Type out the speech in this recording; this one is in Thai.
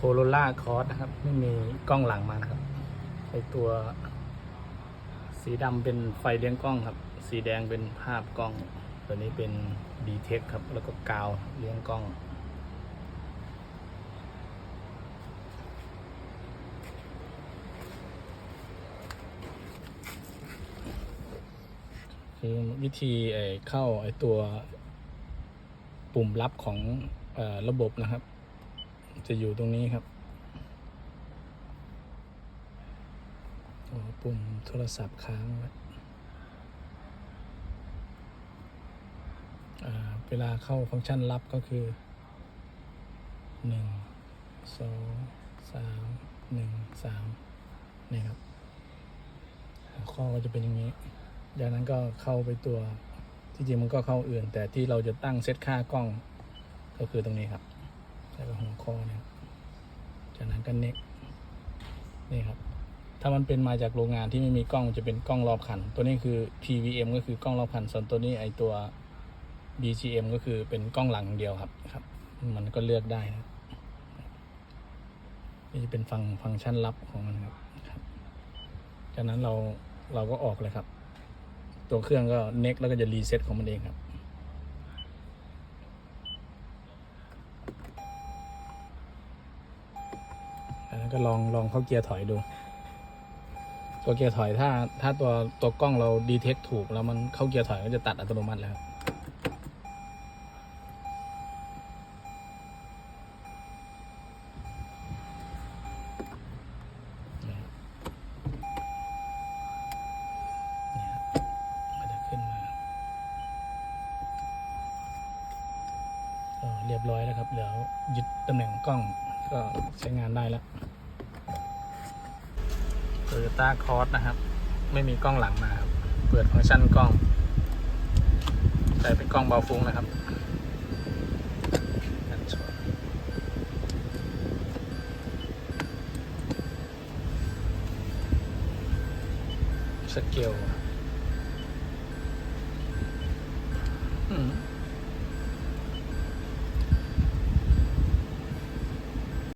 โคโรล่าคอร์สนะครับ ไม่มีกล้องหลังมานครับไอตัว สีดำเป็นไฟเลี้ยงกล้องครับ สีแดงเป็นภาพกล้อง ตัวนี้เป็น d t e c คครับ แล้วก็กาวเลี้ยงกล้อง คือวิธีเข้าไอตัวปุ่มลับของอระบบนะครับ จะอยู่ตรงนี้ครับปุ่มโทรศัพท์ค้างไว้เวลาเข้าฟังก์ชันลับก็คือหนึ่งสองสามหนึ่งสามนี่ครับข้อก็จะเป็นอย่างนี้จากนั้นก็เข้าไปตัวที่จริงมันก็เข้าอื่น แต่ที่เราจะตั้งเซตค่ากล้องก็คือตรงนี้ครับ แล้วก็หัวข้อเนี่ยจากนั้นก็เน็กนี่ครับ ถ้ามันเป็นมาจากโรงงานที่ไม่มีกล้องจะเป็นกล้องรอบคัน ตัวนี้คือ PVM ก็คือกล้องรอบคัน ส่วนตัวนี้ไอตัว BGM ก็คือเป็นกล้องหลังอย่างเดียวครับครับ มันก็เลือกได้นะนี่จะเป็นฟังฟังก์ชันลับของมันครับครับ จากนั้นเราเราก็ออกเลยครับ ตัวเครื่องก็เน็กแล้วก็จะรีเซ็ตของมันเองครับ แล้วก็ลองลองเข้าเกียร์ถอยดู ตัวเกียร์ถอยถ้า ถ้าตัวตัวกล้องเราดีเทคถูกแล้วมันเข้าเกียร์ถอยก็จะตัดอัตโนมัติแล้วครับนี่ครับนี่ครับมันจะขึ้นมาเรียบร้อยแล้วครับเหลือยึดตำแหน่งกล้องก็ใช้งานได้แล้ว โตโยต้าคอร์สนะครับ ไม่มีกล้องหลังมาครับเปิดฟังก์ชันกล้องใส่เป็นกล้องเบาฟุ้งนะครับสเกลอืม